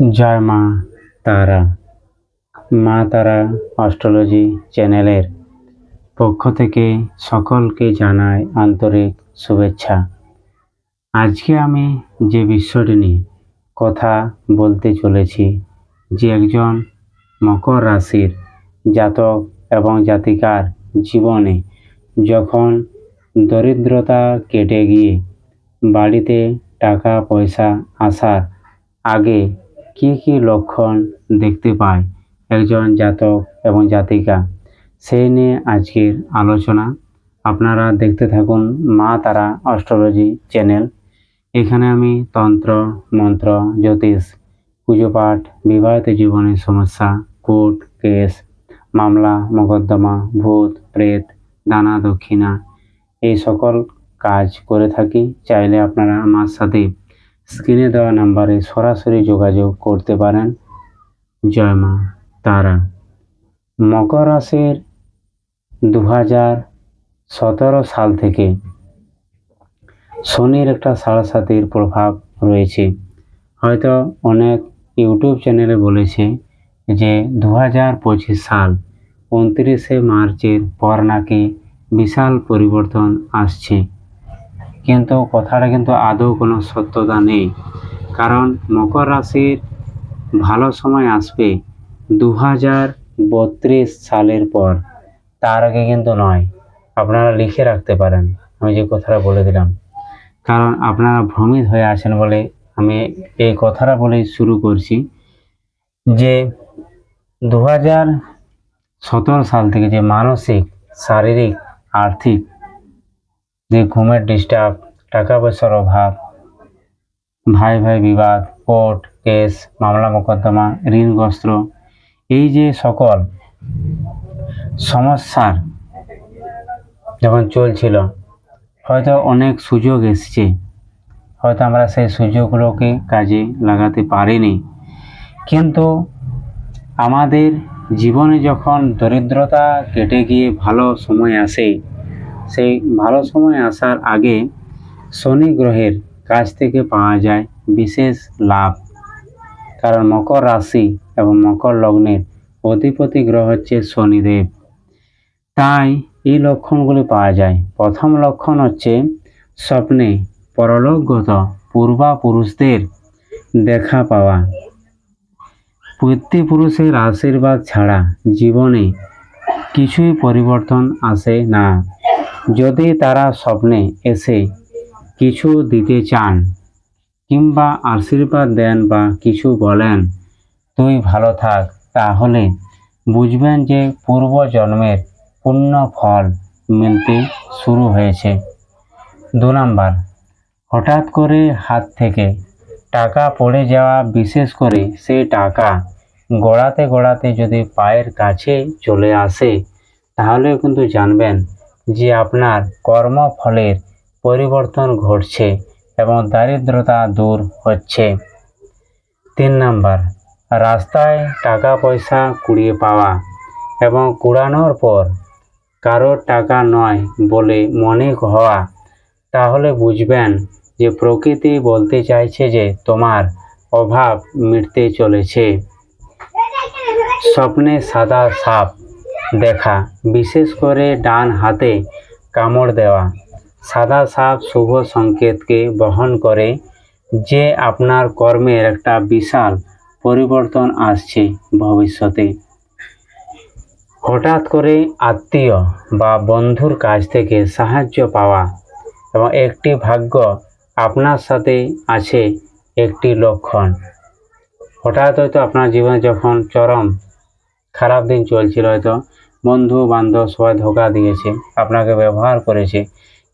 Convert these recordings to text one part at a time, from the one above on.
জয় মা তারা। মা তারা অস্ট্রোলজি চ্যানেলের পক্ষ থেকে সকলকে জানাই আন্তরিক শুভেচ্ছা। আজকে আমি যে বিষয়টি নিয়ে কথা বলতে চলেছি, যে একজন মকর রাশির জাতক এবং জাতিকার জীবনে যখন দরিদ্রতা কেটে গিয়ে বাড়িতে টাকা পয়সা আসার আগে কি কি লক্ষণ দেখতে পায় একজন জাতক এবং জাতিকা? সেই নিয়ে আজকের আলোচনা। আপনারা দেখতে থাকুন মা তারা অস্ট্রোলজি চ্যানেল। এখানে আমি তন্ত্র, মন্ত্র, জ্যোতিষ, পুজো পাঠ, বিবাহিত জীবনের সমস্যা, কোর্ট কেস, মামলা, মোকদ্দমা, ভূত, প্রেত, দানা, দক্ষিণা, এই সকল কাজ করে থাকি। চাইলে আপনারা আমার সাথে স্ক্রিনে দেওয়া নাম্বারে সরাসরি যোগাযোগ করতে পারেন। জয় মা তারা। মকর রাশির দু হাজার সতেরো সাল থেকে শনির একটা সাড়ে প্রভাব রয়েছে। হয়তো অনেক ইউটিউব চ্যানেলে বলেছে যে দু হাজার পঁচিশ সাল উনত্রিশে মার্চের পর নাকি বিশাল পরিবর্তন আসছে। কিন্তু কথাটা কিন্তু আদৌ কোনো সত্যতা নেই। কারণ মকর রাশির ভালো সময় আসবে দু হাজার বত্রিশ সালের পর। তার আগে কিন্তু নয়। আপনারা লিখে রাখতে পারেন। আমি যে কথাটা বলে দিলাম। কারণ আপনারা ভ্রমিত হয়ে আছেন বলে আমি এই কথাটা বলে শুরু করছি যে দু হাজার সতেরো সাল থেকে যে মানসিক, শারীরিক, আর্থিক যে ঘুমের ডিস্টার্ব টাকা পয়সার অভাব, ভাই ভাই বিবাদ কোর্ট কেস মামলা মোকদ্দমা, ঋণগ্রস্ত, এই যে সকল সমস্যার যখন চলছিল, হয়তো অনেক সুযোগ এসছে। হয়তো আমরা সেই সুযোগগুলোকে কাজে লাগাতে পারিনি। কিন্তু আমাদের জীবনে যখন দরিদ্রতা কেটে গিয়ে ভালো সময় আসে সেই ভালো সময় আসার আগে শনি গ্রহের কাছ থেকে পাওয়া যায় বিশেষ লাভ। কারণ মকর রাশি এবং মকর লগ্নের অধিপতি গ্রহ হচ্ছে শনিদেব। তাই এই লক্ষণগুলি পাওয়া যায়। প্রথম লক্ষণ হচ্ছে স্বপ্নে পরলোকগত পূর্বাপুরুষদের দেখা পাওয়া। পিতৃপুরুষের আশীর্বাদ ছাড়া জীবনে কিছুই পরিবর্তন আসে না। যদি তারা স্বপ্নে এসে কিছু দিতে চান কিংবা আশীর্বাদ দেন বা কিছু বলেন তুই ভালো থাক, তাহলে বুঝবেন যে পূর্ব জন্মের পুণ্য ফল মিলতে শুরু হয়েছে। দু নম্বর, হঠাৎ করে হাত থেকে টাকা পড়ে যাওয়া, বিশেষ করে সেই টাকা গড়াতে গড়াতে যদি পায়ের কাছে চলে আসে, তাহলেও কিন্তু জানবেন যে আপনার কর্মফলের পরিবর্তন ঘটছে এবং দারিদ্রতা দূর হচ্ছে। তিন নাম্বার, রাস্তায় টাকা পয়সা কুড়িয়ে পাওয়া এবং কুড়ানোর পর কারোর টাকা নয় বলে মনে হওয়া, তাহলে বুঝবেন যে প্রকৃতি বলতে চাইছে যে তোমার অভাব মিটতে চলেছে। স্বপ্নে সাদা সাপ দেখা, বিশেষ করে ডান হাতে কামড় দেওয়া। সাদা সাপ শুভ সংকেতকে বহন করে, যে আপনার কর্মের একটা বিশাল পরিবর্তন আসছে ভবিষ্যতে। হঠাৎ করে আত্মীয় বা বন্ধুর কাছ থেকে সাহায্য পাওয়া এবং একটি ভাগ্য আপনার সাথে আছে একটি লক্ষণ। হঠাৎ হয়তো আপনার জীবনে যখন চরম খারাপ দিন চলছিল হয়তো, বন্ধু বান্ধব সবাই ধোকা দিয়েছে, আপনাকে ব্যবহার করেছে।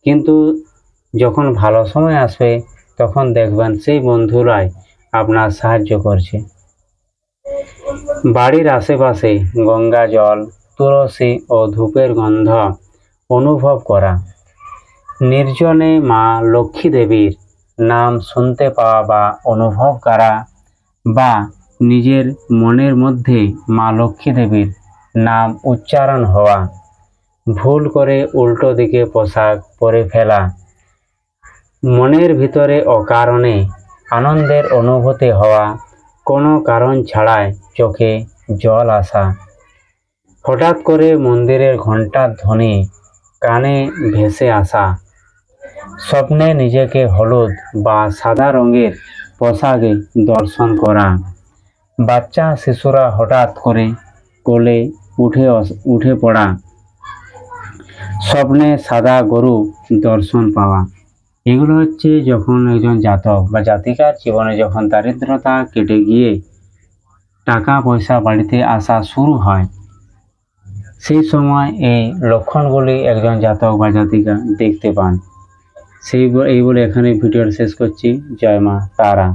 কিন্তু যখন ভালো সময় আসবে, তখন দেখবেন সেই বন্ধুরাই আপনার সাহায্য করছে। বাড়ির আশেপাশে গঙ্গা জল, তুলসী ও ধূপের গন্ধ অনুভব করা। নির্জনে মা লক্ষ্মী দেবীর নাম শুনতে পাওয়া বা অনুভব করা বা নিজের মনের মধ্যে মা লক্ষ্মী দেবীর নাম উচ্চারণ হওয়া, ভুল করে উল্টো দিকে পোশাক পরে ফেলা, মনের ভিতরে অকারণে আনন্দের অনুভূতি হওয়া কোনো কারণ ছাড়াই চোখে জল আসা। হঠাৎ করে মন্দিরের ঘণ্টার ধ্বনি কানে ভেসে আসা। স্বপ্নে নিজেকে হলুদ বা সাদা রঙের পোশাকে দর্শন করা। বাচ্চা শিশুরা হঠাৎ করে কোলে উঠে উঠে পড়া। স্বপ্নে সাদা গরু দর্শন পাওয়া। এগুলো হচ্ছে যখন একজন জাতক বা জাতিকার জীবনে যখন দারিদ্রতা কেটে গিয়ে টাকা পয়সা বাড়িতে আসা শুরু হয়, সেই সময় এই লক্ষণগুলি একজন জাতক বা জাতিকা দেখতে পান। সেই এই বলে এখানে ভিডিওটা শেষ করছি। জয় মা তারা।